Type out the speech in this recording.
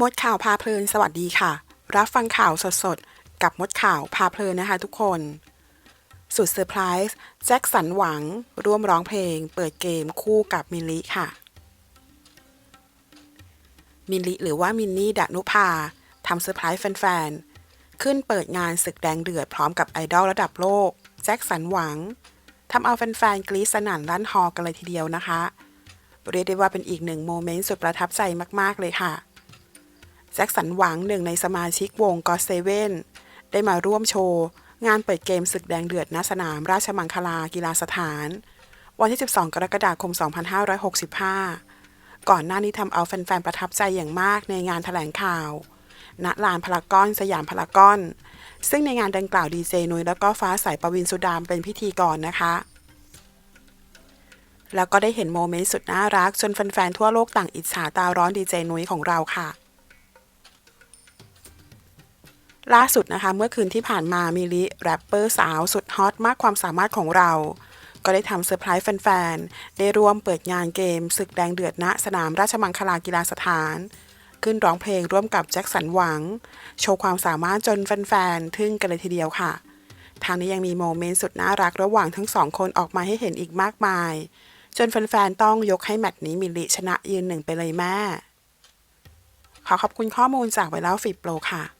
มดข่าวพาเพลินสวัสดีค่ะ รับฟังข่าวสดๆ กับมดข่าวพาเพลินนะคะทุกคน สุดเซอร์ไพรส์แจ็คสันหวังร่วมร้องเพลง เปิดเกมคู่กับมิลลิค่ะ มิลลิหรือว่ามินนี่ดานุภาทำเซอร์ไพรส์แฟนๆ ขึ้นเปิดงานศึกแดงเดือดพร้อมกับไอดอลระดับโลก แจ็คสันหวังทำเอาแฟนๆกรี๊ดสนั่นลั่นฮอกันเลยทีเดียวนะคะ เรียกได้ว่าเป็นอีกหนึ่งโมเมนต์สุดประทับใจมากๆเลยค่ะ แจ็คสันหวังหนึ่งในสมาชิกวงก็เซเว่นได้มาร่วมโชว์ งานเปิดเกมศึกแดงเดือดณสนามราชมังคลากีฬาสถาน วันที่ 12 กรกฎาคม 2565 ก่อนหน้านี้ทำเอาแฟนๆ ประทับใจอย่างมากในงานแถลงข่าว ณลานพารากอนสยามพารากอน ซึ่งในงานดังกล่าวดีเจนุ้ยแล้วก็ฟ้าใสปวินสุดามเป็นพิธีกรนะคะ แล้วก็ได้เห็นโมเมนต์สุดน่ารักจนแฟนๆ ทั่วโลกต่างอิจฉาตาร้อนดีเจนุ้ยของเราค่ะ ล่าสุดนะคะ เมื่อคืนที่ผ่านมามิลิแรปเปอร์สาวสุดฮอตมากความสามารถของเรา ก็ได้ทำเซอร์ไพรส์แฟนๆ ได้ร่วมเปิดงานเกมศึกแดงเดือดณสนามราชมังคลากีฬาสถาน ขึ้นร้องเพลงร่วมกับแจ็คสันหวัง โชว์ความสามารถจนแฟนๆ ทึ่งกันเลยทีเดียวค่ะ ทางนี้ยังมีโมเมนต์สุดน่ารักระหว่างทั้งสองคนออกมาให้เห็นอีกมากมาย จนแฟนๆ ต้องยกให้แมตช์นี้มิลิชนะยืนหนึ่งไปเลยแม่ ขอขอบคุณข้อมูลจากไวรัลฟิปโปรค่ะ